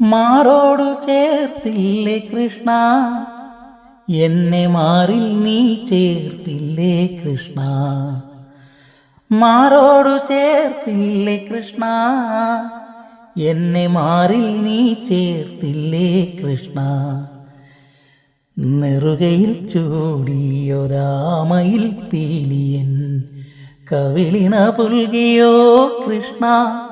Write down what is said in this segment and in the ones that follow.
മാറോടു ചേർത്തില്ലേ കൃഷ്ണ? എന്നെ മാറിൽ നീ ചേർത്തില്ലേ കൃഷ്ണ? മാറോടു ചേർത്തില്ലേ കൃഷ്ണ? എന്നെ മാറിൽ നീ ചേർത്തില്ലേ കൃഷ്ണ? നെറുകയിൽ ചൂടിയൊരാമയിൽ പീലിയൻ കവിളിണ പുൽകിയോ കൃഷ്ണ?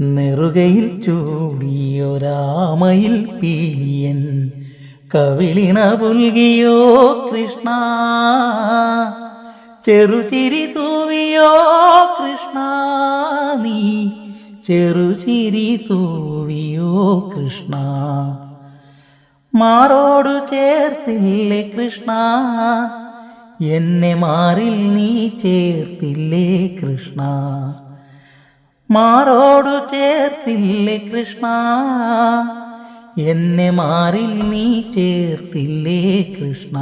നെറുകയിൽ ചൂടിയൊരാമയിൽ പീലിയൻ കവിളിണ പുൽകിയോ കൃഷ്ണ. ചെറുചിരി തൂവിയോ കൃഷ്ണ. നീ ചെറുചിരി തൂവിയോ കൃഷ്ണ. മാറോടു ചേർത്തില്ലേ കൃഷ്ണ? എന്നെ മാറിൽ നീ ചേർത്തില്ലേ കൃഷ്ണ. മാറോടു ചേർത്തില്ലേ കൃഷ്ണ? എന്നെ മാറിൽ നീ ചേർത്തില്ലേ കൃഷ്ണ?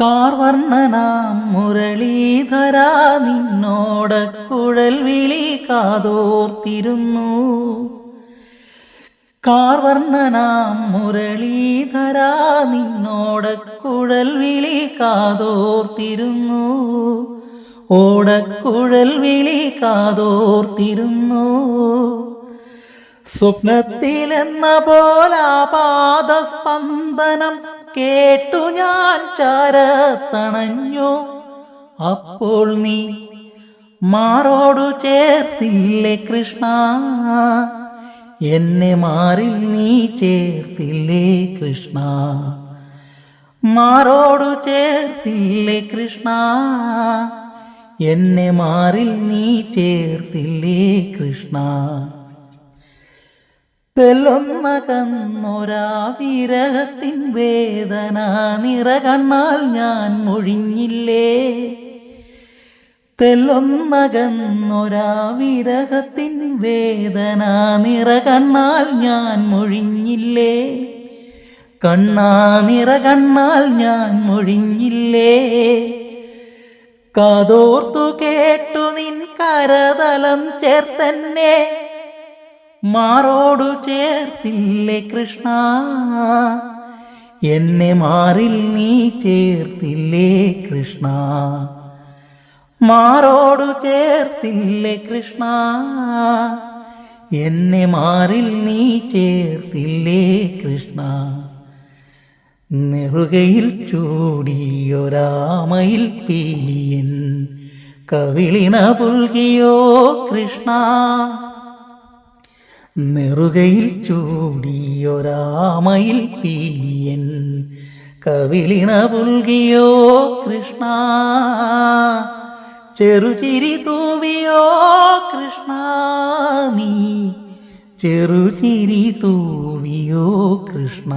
കാർവർണനാം മുരളീധര നിന്നോട കുഴൽ വിളി കാതോർത്തിരുന്നു. കാർവർണനാം മുരളീധര നിന്നോട കുഴൽ വിളി കാതോർത്തിരുന്നു. ഓടക്കുഴൽ വിളി കാതോർത്തിരുന്നു സ്വപ്നത്തിലെന്ന പോലാപാദസ്പന്ദനം കേട്ടു ഞാൻ ചരത്തണഞ്ഞു. അപ്പോൾ നീ മാറോടു ചേർത്തില്ലേ കൃഷ്ണ? എന്നെ മാറിൽ നീ ചേർത്തില്ലേ കൃഷ്ണ? മാറോടു ചേർത്തില്ലേ കൃഷ്ണ? എന്നെ മാറിൽ നീ ചേർത്തില്ലേ കൃഷ്ണ? തെല്ലൊന്ന കന്നൊരാ വിരഹത്തിൻ വേദന നിറകണ്ണാൽ ഞാൻ മൊഴിഞ്ഞില്ലേ തെല്ലൊന്നകന്നൊരാ വിരഹത്തിൻ വേദന നിറ കണ്ണാൽ ഞാൻ മൊഴിഞ്ഞില്ലേ കണ്ണാ നിറ കണ്ണാൽ ഞാൻ മൊഴിഞ്ഞില്ലേ കാതോർത്തു കേട്ടു നിൻ കരതലം ചേർത്തന്നെ. മാറോടു ചേർത്തില്ലേ കൃഷ്ണ? എന്നെ മാറിൽ നീ ചേർത്തില്ലേ കൃഷ്ണ? മാറോടു ചേർത്തില്ലേ കൃഷ്ണ? എന്നെ മാറിൽ നീ ചേർത്തില്ലേ കൃഷ്ണ? നെറുകയിൽ ചൂടിയൊരാമയിൽ പീലിയൻ കവിളിന പുൽകിയോ കൃഷ്ണ. നെറുകയിൽ ചൂടിയൊരാമയിൽ പീലിയൻ കവിളിണ പുൽകിയോ കൃഷ്ണ. ചെറുചിരി തൂവിയോ കൃഷ്ണ നീ ചെറുചിരി തൂവിയോ കൃഷ്ണ.